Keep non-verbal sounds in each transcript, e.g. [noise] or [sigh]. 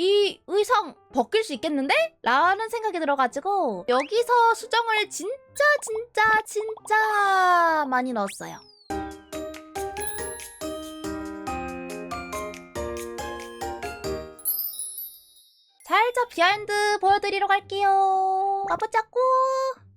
이 의상 벗길 수 있겠는데? 라는 생각이 들어가지고 여기서 수정을 진짜 진짜 진짜 많이 넣었어요. 살짝 비하인드 보여드리러 갈게요. 까부짜꾸.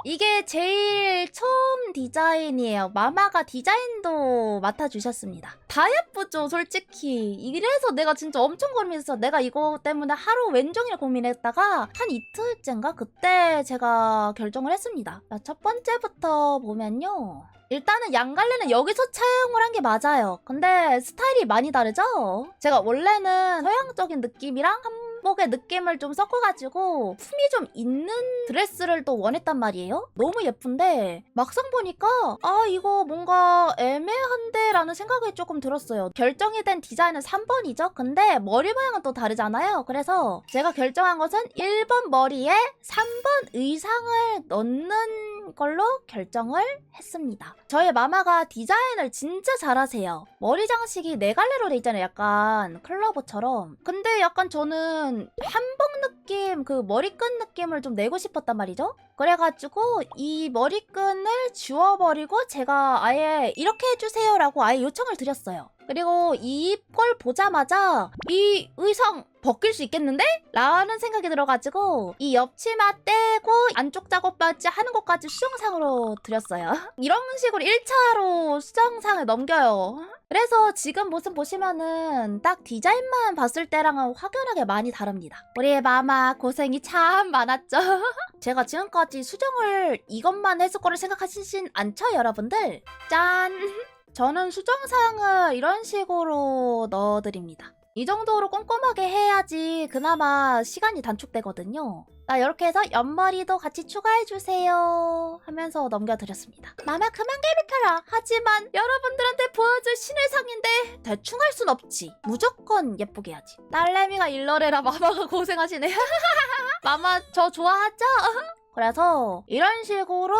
이게 제일 처음 디자인이에요. 마마가 디자인도 맡아주셨습니다. 다 예쁘죠, 솔직히. 이래서 내가 진짜 엄청 고민했어. 내가 이거 때문에 하루 왼종일 고민했다가 한 이틀째인가? 그때 제가 결정을 했습니다. 자, 첫 번째부터 보면요. 일단은 양갈래는 여기서 차용을 한 게 맞아요. 근데 스타일이 많이 다르죠? 제가 원래는 서양적인 느낌이랑 한 복의 느낌을 좀 섞어가지고 품이 좀 있는 드레스를 또 원했단 말이에요. 너무 예쁜데 막상 보니까 아 이거 뭔가 애매한데 라는 생각이 조금 들었어요. 결정이 된 디자인은 3번이죠. 근데 머리 모양은 또 다르잖아요. 그래서 제가 결정한 것은 1번 머리에 3번 의상을 넣는 걸로 결정을 했습니다. 저희 마마가 디자인을 진짜 잘하세요. 머리 장식이 네 갈래로 돼 있잖아요. 약간 클러버처럼. 근데 약간 저는 한복 느낌, 그 머리끈 느낌을 좀 내고 싶었단 말이죠. 그래가지고 이 머리끈을 지워버리고 제가 아예 이렇게 해주세요라고 아예 요청을 드렸어요. 그리고 이걸 보자마자 이 의상 벗길 수 있겠는데? 라는 생각이 들어가지고 이 옆치마 떼고 안쪽 작업까지 하는 것까지 수정상으로 드렸어요. [laughs] 이런 식으로 1차로 수정상을 넘겨요. 그래서 지금 모습 보시면은 딱 디자인만 봤을 때랑은 확연하게 많이 다릅니다. 우리 마마 고생이 참 많았죠. [laughs] 제가 지금까지 수정을 이것만 했을 거를 생각하시진 않죠, 여러분들? 짠! [laughs] 저는 수정상을 이런 식으로 넣어드립니다. 이 정도로 꼼꼼하게 해야지 그나마 시간이 단축되거든요. 나 이렇게 해서 옆머리도 같이 추가해주세요 하면서 넘겨드렸습니다. 마마 그만 괴롭혀라. 하지만 여러분들한테 보여줄 신의 상인데 대충 할 순 없지. 무조건 예쁘게 해야지. 딸내미가 일러래라 마마가 고생하시네. [laughs] 마마 저 좋아하죠? [laughs] 그래서 이런 식으로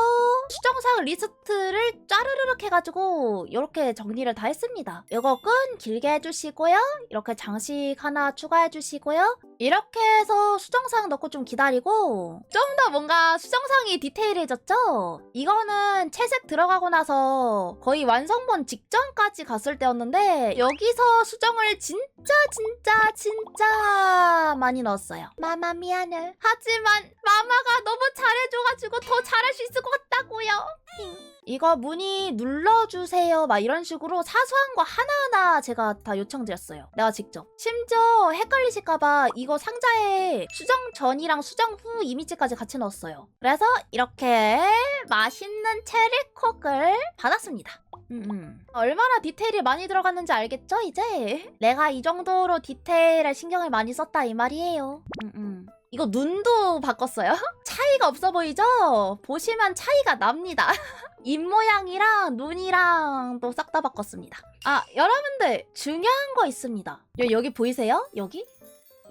수정상 리스트를 짜르르륵 해가지고 이렇게 정리를 다 했습니다. 이거 끈 길게 해주시고요. 이렇게 장식 하나 추가해주시고요. 이렇게 해서 수정상 넣고 좀 기다리고 좀 더 뭔가 수정상이 디테일해졌죠? 이거는 채색 들어가고 나서 거의 완성본 직전까지 갔을 때였는데 여기서 수정을 진짜 진짜 진짜 많이 넣었어요. 마마 미안해. 하지만 마마가 너무 잘해줘가지고 더 잘할 수 있을 것 같다고요. 이거 문의 눌러주세요. 막 이런 식으로 사소한 거 하나하나 제가 다 요청드렸어요. 내가 직접. 심지어 헷갈리실까봐 이거 상자에 수정 전이랑 수정 후 이미지까지 같이 넣었어요. 그래서 이렇게 맛있는 체리콕을 받았습니다. 음, 음. 얼마나 디테일이 많이 들어갔는지 알겠죠, 이제? 내가 이 정도로 디테일에 신경을 많이 썼다, 이 말이에요. 음, 음. 이거 눈도 바꿨어요? [laughs] 차이가 없어 보이죠? 보시면 차이가 납니다. [laughs] 입 모양이랑 눈이랑 또 싹 다 바꿨습니다. 아, 여러분들 중요한 거 있습니다. 여, 여기 보이세요? 여기?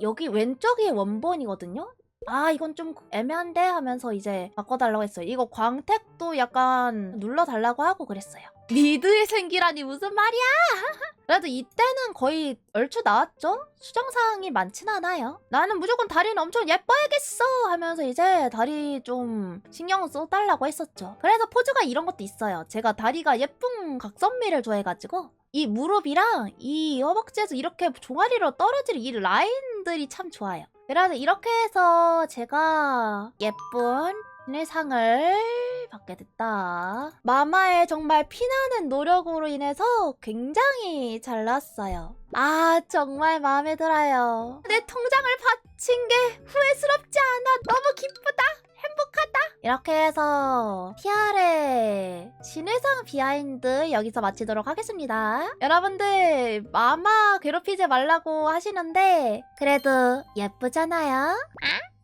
여기 왼쪽이 원본이거든요? 아, 이건 좀 애매한데 하면서 이제 바꿔달라고 했어요. 이거 광택도 약간 눌러달라고 하고 그랬어요. 리드의 생기라니 무슨 말이야? [laughs] 그래도 이때는 거의 얼추 나왔죠? 수정사항이 많진 않아요. 나는 무조건 다리는 엄청 예뻐야겠어 하면서 이제 다리 좀 신경 써달라고 했었죠. 그래서 포즈가 이런 것도 있어요. 제가 다리가 예쁜 각선미를 좋아해가지고 이 무릎이랑 이 허벅지에서 이렇게 종아리로 떨어질 이 라인들이 참 좋아요. 그래서 이렇게 해서 제가 예쁜 신의 받게 됐다. 마마의 정말 피나는 노력으로 인해서 굉장히 잘 나왔어요. 아, 정말 마음에 들어요. 내 통장을 바친 게 후회스럽지 않아. 너무 기쁘다. 행복하다. 이렇게 해서 TR의 신의상 비하인드 여기서 마치도록 하겠습니다. 여러분들 마마 괴롭히지 말라고 하시는데 그래도 예쁘잖아요. 아?